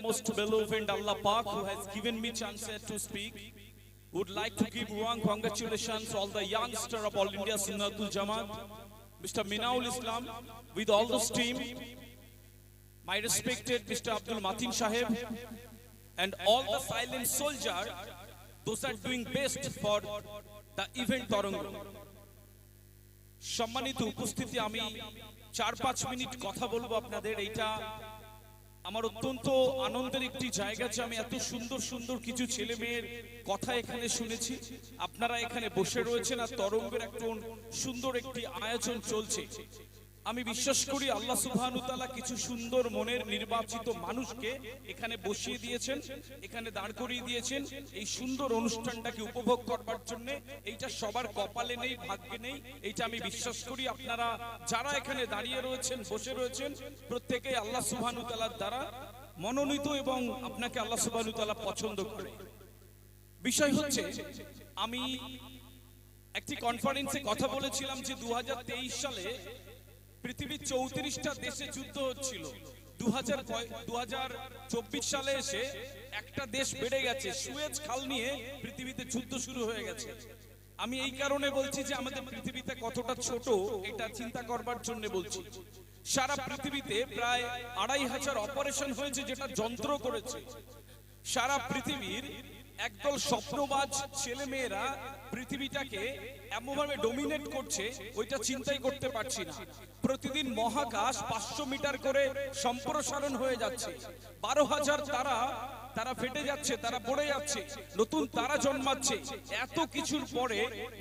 most beloved Allah Pak who has given me chance to speak would like to give warm congratulations all the youngster of All India Sunnatul Jamaat Mr. Minaul Islam with all this team my respected Mr. Abdul Matin Saheb and all the silent soldier those are doing best for the event Torongo সম্মানিত উপস্থিতি আমি চার পাঁচ minute কথা বলব আপনাদের এইটা আমার অত্যন্ত আনন্দের একটি জায়গা যে আমি এত সুন্দর সুন্দর কিছু ছেলে মেয়ের কথা এখানে শুনেছি। আপনারা এখানে বসে রয়েছেন আর তরঙ্গের একটা সুন্দর একটি আয়োজন চলছে। আমি বিশ্বাস করি আল্লাহ সুবহানু তাআলা কিছু সুন্দর মনের নির্বাচিত মানুষকে এখানে বসিয়ে দিয়েছেন এখানে দাঁড় করিয়ে দিয়েছেন এই সুন্দর অনুষ্ঠানটাকে উপভোগ করবার জন্য এইটা সবার কপালে নেই ভাগ্যে নেই। এইটা আমি বিশ্বাস করি আপনারা যারা এখানে দাঁড়িয়ে রয়েছেন বসে রয়েছেন প্রত্যেকে আল্লাহ সুবহানু তাআলার দ্বারা মনোনীত এবং আপনাকে আল্লাহ সুবহানু তাআলা পছন্দ করে বিষয় হচ্ছে আমি একটি কনফারেন্সে কথা বলেছিলাম যে দু হাজার তেইশ সালে পৃথিবীর চৌত্রিশটা দেশে যুদ্ধ হচ্ছিল। দু সালে এসে একটা দেশ বেড়ে গেছে, সুয়েজ খাল নিয়ে পৃথিবীতে যুদ্ধ শুরু হয়ে গেছে। আমি এই কারণে বলছি যে আমাদের পৃথিবীতে কতটা ছোট, এটা চিন্তা করবার জন্য বলছি। সারা পৃথিবীতে প্রায় আড়াই হাজার অপারেশন হয়েছে যেটা যন্ত্র করেছে। সারা পৃথিবীর একদল স্বপ্নবাজ ছেলে মেয়েরা পৃথিবীটাকে এমনভাবে ডোমিনেট করছে, ওইটা চিন্তাই করতে পারছি না। প্রতিদিন মহাকাশ পাঁচশো মিটার করে সম্প্রসারণ হয়ে যাচ্ছে। বারো হাজার তারা তারা ফেটে যাচ্ছে, তারা পড়ে যাচ্ছে, নতুন তারা জন্মাচ্ছে। এত কিছুর পরে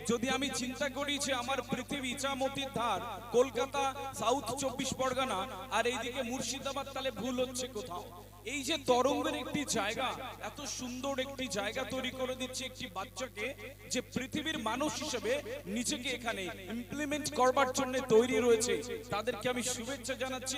যদি আমি চিন্তা করি যে আমার পৃথিবী ইচামতির ধার, কলকাতা, সাউথ চব্বিশ পরগনা, আর এইদিকে মুর্শিদাবাদ তাহলে ভুল হচ্ছে কোথাও। এই যে তরঙ্গের একটি জায়গা, এত সুন্দর একটি জায়গা তৈরি করে দিচ্ছে একটি বাচ্চাকে যে পৃথিবীর মানুষ হিসেবে নিজেকে এখানে ইমপ্লিমেন্ট করবার জন্য তৈরি রয়েছে। তাদেরকে আমি শুভেচ্ছা জানাচ্ছি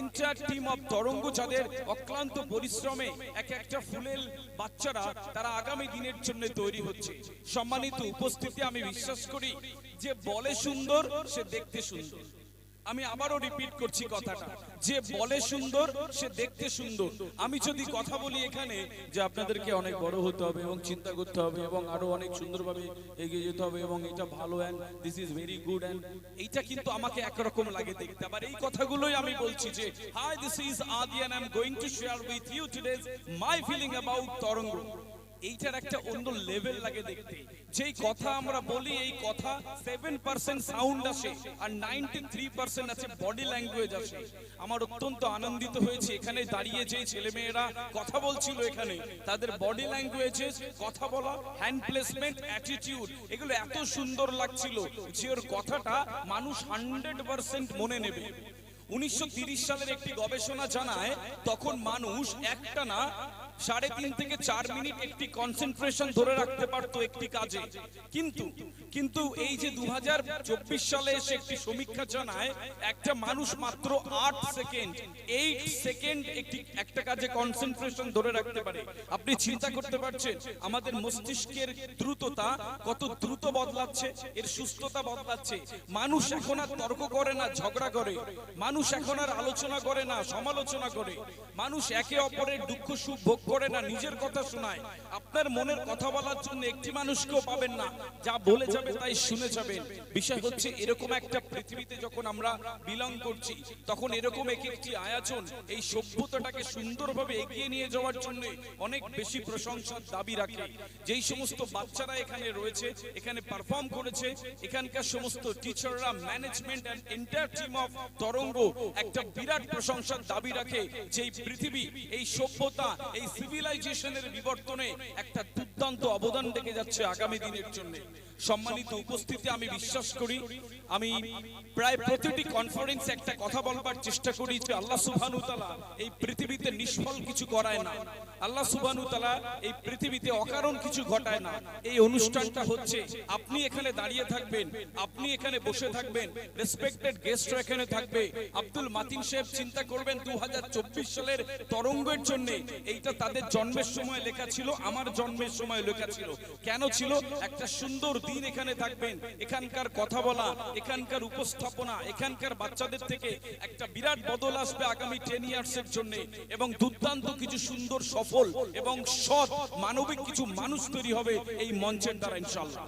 এন্টায়ার টিম অফ তরঙ্গ যাদের অক্লান্ত পরিশ্রমে এক একটা ফুলেল বাচ্চারা তারা আগামী দিনের জন্য তৈরি হচ্ছে। সম্মানিত উপস্থিতি আমি বিশ্বাস করি যে বলে সুন্দর, সে দেখতে সুন্দর। আমি আবারও রিপিট করছি কথাটা। যে বলে সুন্দর, সে দেখতে সুন্দর। আমি যদি কথা বলি এখানে যে আপনাদেরকে অনেক বড় হতে হবে এবং চিন্তা করতে হবে এবং আরও অনেক সুন্দরভাবে এগিয়ে যেতে হবে এবং এটা ভালো and this is very good and এইটা কিন্তু আমাকে একরকম লাগে দেখতে। আবার এই কথাগুলোই আমি বলছি যে hi this is Adi and I am going to share with you today's my feeling about Tarang এইটার একটা অন্য লেভেল লাগে দেখতে। যেই কথা আমরা বলি এই কথা সেভেন পার্সেন্ট সাউন্ড আসে আর নাইনটি থ্রি পার্সেন্ট আছে বডি ল্যাঙ্গুয়েজ আসে। আমার অত্যন্ত আনন্দিত হয়েছে এখানে দাঁড়িয়ে যেই ছেলেমেয়েরা কথা বলছিল এখানে। তাদের বডি ল্যাঙ্গুয়েজেস কথা বলা হ্যান্ড প্লেসমেন্ট অ্যাটিটিউড এগুলো এত সুন্দর লাগছিল যে ওর কথাটা মানুষ হান্ড্রেড পার্সেন্ট মনে নেবে। উনিশশো সালের একটি গবেষণা জানায়, তখন মানুষ একটা না, সাড়ে তিন থেকে চার মিনিট একটি কনসেন্ট্রেশন ধরে রাখতে পারতো একটি কাজে। কিন্তু কিন্তু এই যে দু সালে এসে একটি সমীক্ষা জানায়, একটা মানুষ মাত্র আট সেকেন্ড এইট সেকেন্ড একটি, একটা কাজে কনসেন্ট্রেশন ধরে রাখতে পারে। আপনি চিন্তা করতে পারছেন, আমাদের মস্তিষ্কের দ্রুততা কত দ্রুত বদলাচ্ছে, এর সুস্থতা বদলাচ্ছে। মানুষ এখন আর তর্ক করে না, ঝগড়া করে। মানুষ এখন আর আলোচনা করে না, সমালোচনা করে। মানুষ একে অপরের দুঃখ সুখ ভোগ করে না, নিজের কথা শোনায়। আপনার মনের কথা বলার জন্য একটি মানুষকেও পাবেন না। যা বলে যাবে তাই শুনে যাবেন। বিষয় হচ্ছে, এরকম একটা পৃথিবীতে যখন আমরা বিলং করছি, তখন এরকম এক একটি আয়োজন এই সভ্যতাটাকে সুন্দরভাবে এগিয়ে নিয়ে যাওয়ার জন্য অনেক বেশি প্রশংসার দাবি রাখে। যেই সমস্ত বাচ্চারা এখানে রয়েছে, এখানে পারফর্ম করেছে, এখানকার সমস্ত টিচাররা management and entire team of Tarang একটা বিরাট প্রশংসার দাবি রাখে যে পৃথিবী, এই সভ্যতা, এই সিভিলাইজেশনের বিবর্তনে একটা দুর্দান্ত অবদান রেখে যাচ্ছে আগামী দিনের জন্য। সম্মানিত উপস্থিতি আমি বিশ্বাস করি, আমি প্রায় প্রতিটি কনফারেন্স একটা কথা বলবার চেষ্টা করি যে আল্লাহ সুবহানু তাআলা এই পৃথিবীতে নিষ্ফল কিছু করায় না। আল্লাহ সুবহানু তাআলা এই পৃথিবীতে অকারণ কিছু ঘটায় না। এই অনুষ্ঠানটা হচ্ছে, আপনি এখানে দাঁড়িয়ে থাকবেন, আপনি এখানে বসে থাকবেন রেসপেক্টেড গেস্ট এখানে থাকবে। আব্দুল মাতিন সাহেব চিন্তা করবেন দু হাজার চব্বিশ সালের তরঙ্গের জন্য, এইটা তাদের জন্মের সময় লেখা ছিল, আমার জন্মের সময় লেখা ছিল। কেন ছিল? একটা সুন্দর দিন এখানে থাকবেন, এখানকার কথা বলা, এখানকার উপস্থাপনা, এখানকার বাচ্চাদের থেকে একটা বিরাট বদল আসবে আগামী টেন ইয়ার্স এর জন্য। এবং দুর্দান্ত কিছু সুন্দর, সফল এবং সৎ, মানবিক কিছু মানুষ তৈরি হবে এই মঞ্চের দ্বারা ইনশাল্লাহ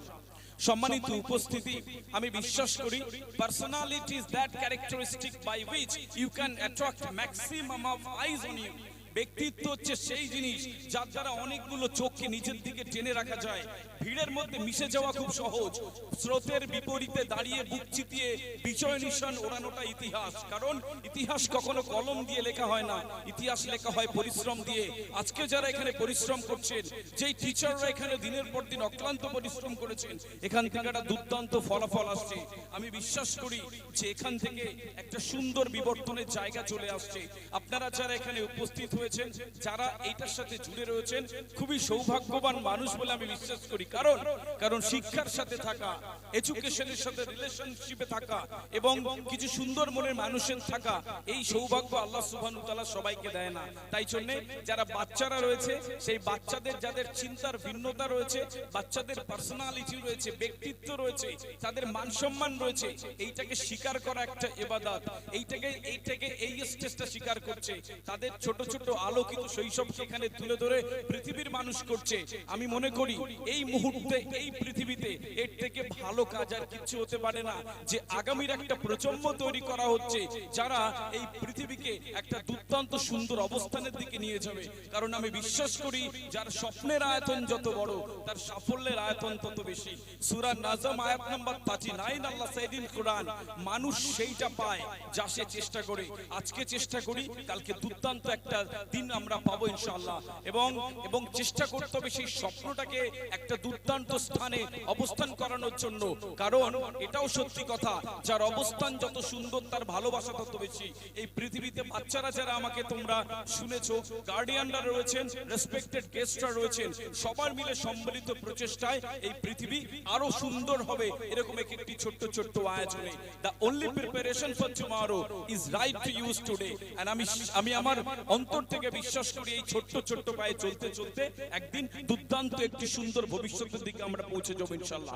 সম্মানিত উপস্থিতি, আমি বিশ্বাস করি personality is that characteristic by which you can attract maximum of eyes on you ব্যক্তিত্ব হচ্ছে সেই জিনিস যার দ্বারা অনেকগুলো চোখকে নিজের দিকে টেনে রাখা যায়। ভিড়ের মধ্যে মিশে যাওয়া খুব সহজ। স্রোতের বিপরীতে দাঁড়িয়ে বুক চিতিয়ে বিজয় নিশান ওড়ানোটা ইতিহাস। কারণ ইতিহাস কখনো কলম দিয়ে লেখা হয় না। ইতিহাস লেখা হয় পরিশ্রম দিয়ে। আজকে যারা এখানে পরিশ্রম করছেন, যেই টিচাররা এখানে দিনের পর দিন অক্লান্ত পরিশ্রম করেছেন, এখান থেকে একটা দুর্দান্ত ফলাফল আসছে। আমি বিশ্বাস করি যে এখান থেকে একটা সুন্দর বিবর্তনের জায়গা চলে আসছে। আপনারা যারা এখানে উপস্থিত হয়েছেন যারা এইটার সাথে জুড়ে রয়েছেন, খুবই সৌভাগ্যবান মানুষ বলে আমি বিশ্বাস করি। কারণ কারণ শিক্ষার সাথে থাকা এডুকেশনের সাথে রিলেশনশিপে থাকা, এবং কিছু সুন্দর মনের মানুষের থাকা, এই সৌভাগ্য আল্লাহ সুবহানাহু তাআলা সবাইকে দেয় না। তাই জন্য যারা বাচ্চারা রয়েছে, সেই বাচ্চাদের, যাদের চিন্তার ভিন্নতা রয়েছে, বাচ্চাদের পার্সোনালিটি রয়েছে, ব্যক্তিত্ব রয়েছে, তাদের মান সম্মান রয়েছে, এইটাকে স্বীকার করা একটা ইবাদত এইটাকে এইটাকে এই স্টেজটা স্বীকার করছে। তাদের ছোট ছোট আলোকিত শৈশবকে এখানে তুলে ধরে পৃথিবীর মানুষ করছে। আমি মনে করি এই মুহূর্তে, এই পৃথিবীতে এর থেকে ভালো কাজ আর কিছু হতে পারে না। যে আগামীর একটা প্রজন্ম তৈরি করা হচ্ছে, যারা এই পৃথিবীকে একটা দুর্দান্ত সুন্দর অবস্থানের দিকে নিয়ে যাবে। কারণ আমি বিশ্বাস করি, যার স্বপ্নের আয়তন যত বড়, তার সাফল্যের আয়তন তত বেশি। সূরা নাজম, আয়াত নাম্বার 39 আল্লাহ সাইদিন কোরআন, মানুষ সেইটা পায় যা সে চেষ্টা করে। আজকে চেষ্টা করি, কালকে দুর্দান্ত একটা দিন আমরা পাবো ইনশাআল্লাহ। এবং এবং চেষ্টা করতে হবে সেই স্বপ্নটাকে একটা দুর্দান্ত স্থানে অবস্থান করানোর জন্য। কারণ এটাও সত্যি কথা, যার অবস্থান যত সুন্দর, তার ভালোবাসা তত বেশি। এই পৃথিবীতে বাচ্চারা যারা আমাকে তোমরা শুনেছো গার্ডিয়ানরা রয়েছেন রেসপেক্টেড গেস্টরা রয়েছেন, সবার মিলে সম্মিলিত প্রচেষ্টায় এই পৃথিবী আরও সুন্দর হবে, এরকম এক একটি ছোট্ট ছোট্ট আয়োজনে। The only preparation for tomorrow is right to use today and আমি আমি আমার অন্তর থেকে বিশ্বাস করি এই ছোট্ট ছোট্ট পায়ে চলতে চলতে একদিন দুর্দান্ত একটি সুন্দর ভবিষ্যতের দিকে আমরা পৌঁছে যাব ইনশাল্লাহ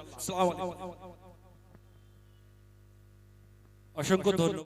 অসংখ্য ধন্যবাদ।